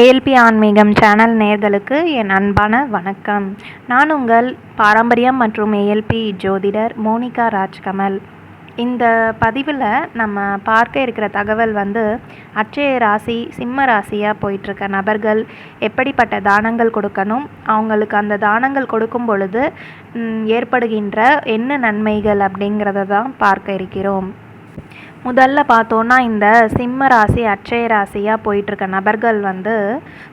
ALP ஆன்மீகம் channel நேர்களுக்கு என் அன்பான வணக்கம். நான் உங்கள் பாரம்பரியம் மற்றும் ஏஎல்பி ஜோதிடர் மோனிகா ராஜ்கமல். இந்த பதிவில் நம்ம பார்க்க இருக்கிற தகவல் வந்து அட்சய ராசி சிம்ம ராசியாக போயிட்டுருக்க நபர்கள் எப்படிப்பட்ட தானங்கள் கொடுக்கணும் அவங்களுக்கு அந்த தானங்கள் கொடுக்கும் பொழுது ஏற்படுகின்ற என்ன நன்மைகள் அப்படிங்கிறத தான் பார்க்க இருக்கிறோம். முதல்ல பார்த்தோன்னா இந்த சிம்ம ராசி அட்சய ராசியாக போயிட்டுருக்க நபர்கள் வந்து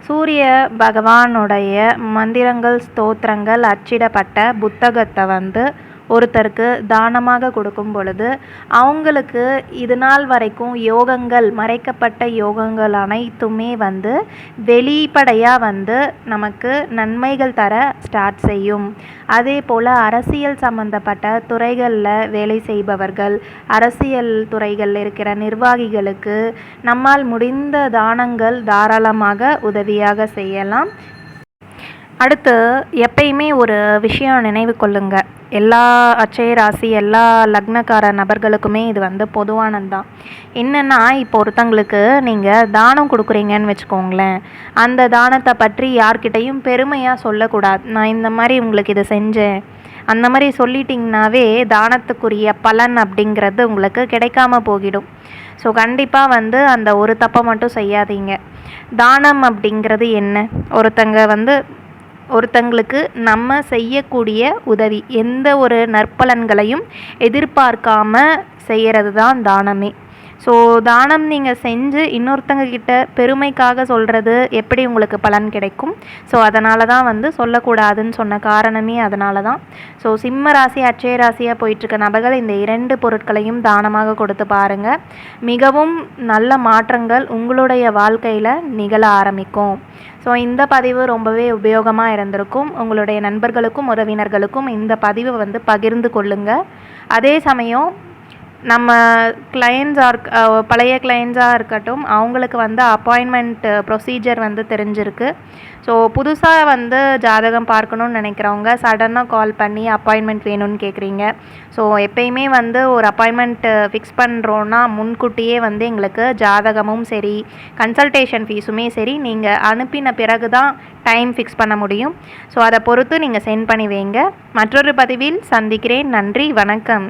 சூரிய பகவானுடைய மந்திரங்கள் ஸ்தோத்திரங்கள் அச்சிடப்பட்ட புத்தகத்தை வந்து ஒருத்தருக்கு தானமாக கொடுக்கும் பொழுது அவங்களுக்கு இது நாள் வரைக்கும் யோகங்கள் மறைக்கப்பட்ட யோகங்கள் அனைத்துமே வந்து வெளிப்படையாக வந்து நமக்கு நன்மைகள் தர ஸ்டார்ட் செய்யும். அதே போல் அரசியல் சம்மந்தப்பட்ட துறைகளில் வேலை செய்பவர்கள் அரசியல் துறைகளில் இருக்கிற நிர்வாகிகளுக்கு நம்மால் முடிந்த தானங்கள் தாராளமாக உதவியாக செய்யலாம். அடுத்து எப்பயுமே ஒரு விஷயம் நினைவு கொள்ளுங்க. எல்லா அச்சய ராசி எல்லா லக்னக்கார நபர்களுக்குமே இது வந்து பொதுவானது தான் என்னென்னா இப்போ ஒருத்தங்களுக்கு நீங்கள் தானம் கொடுக்குறீங்கன்னு வச்சுக்கோங்களேன். அந்த தானத்தை பற்றி யார்கிட்டையும் பெருமையாக சொல்லக்கூடாது. நான் இந்த மாதிரி உங்களுக்கு இதை செஞ்சேன். அந்த மாதிரி சொல்லிட்டிங்கனாவே தானத்துக்குரிய பலன் அப்படிங்கிறது உங்களுக்கு கிடைக்காம போகிடும். ஸோ கண்டிப்பாக வந்து அந்த ஒரு தப்பை மட்டும் செய்யாதீங்க. தானம் அப்படிங்கிறது என்ன? ஒருத்தங்க வந்து ஒருத்தங்களுக்கு நம்ம செய்யக்கூடிய உதவி எந்த ஒரு நற்பலன்களையும் எதிர்பார்க்காம செய்கிறது தான் தானமே. ஸோ தானம் நீங்கள் செஞ்சு இன்னொருத்தங்க கிட்ட பெருமைக்காக சொல்கிறது எப்படி உங்களுக்கு பலன் கிடைக்கும்? ஸோ அதனால தான் வந்து சொல்லக்கூடாதுன்னு சொன்ன காரணமே அதனால தான். ஸோ சிம்ம ராசி அச்சய ராசியாக போயிட்டுருக்க நபர்கள் இந்த இரண்டு பொருட்களையும் தானமாக கொடுத்து பாருங்கள் மிகவும் நல்ல மாற்றங்கள் உங்களுடைய வாழ்க்கையில் நிகழ ஆரம்பிக்கும். ஸோ இந்த பதிவு ரொம்பவே உபயோகமாக இருந்திருக்கும். உங்களுடைய நண்பர்களுக்கும் உறவினர்களுக்கும் இந்த பதிவை வந்து பகிர்ந்து கொள்ளுங்கள் அதே சமயம் நம்ம கிளைண்ட்ஸாக இருக் பழைய கிளைண்ட்ஸாக இருக்கட்டும் அவங்களுக்கு வந்து அப்பாயின்மெண்ட் ப்ரொசீஜர் வந்து தெரிஞ்சிருக்கு. ஸோ புதுசாக வந்து ஜாதகம் பார்க்கணுன்னு நினைக்கிறவங்க சடனாக கால் பண்ணி அப்பாயின்மெண்ட் வேணும்னு கேட்குறீங்க ஸோ எப்பயுமே வந்து ஒரு அப்பாயின்மெண்ட்டு ஃபிக்ஸ் பண்ணுறோன்னா முன்கூட்டியே வந்து எங்களுக்கு ஜாதகமும் சரி கன்சல்டேஷன் ஃபீஸுமே சரி நீங்கள் அனுப்பின பிறகு தான் டைம் ஃபிக்ஸ் பண்ண முடியும். ஸோ அதை பொறுத்து நீங்கள் சென்ட் பண்ணி வைங்க. மற்றொரு பதிவில் சந்திக்கிறேன். நன்றி. வணக்கம்.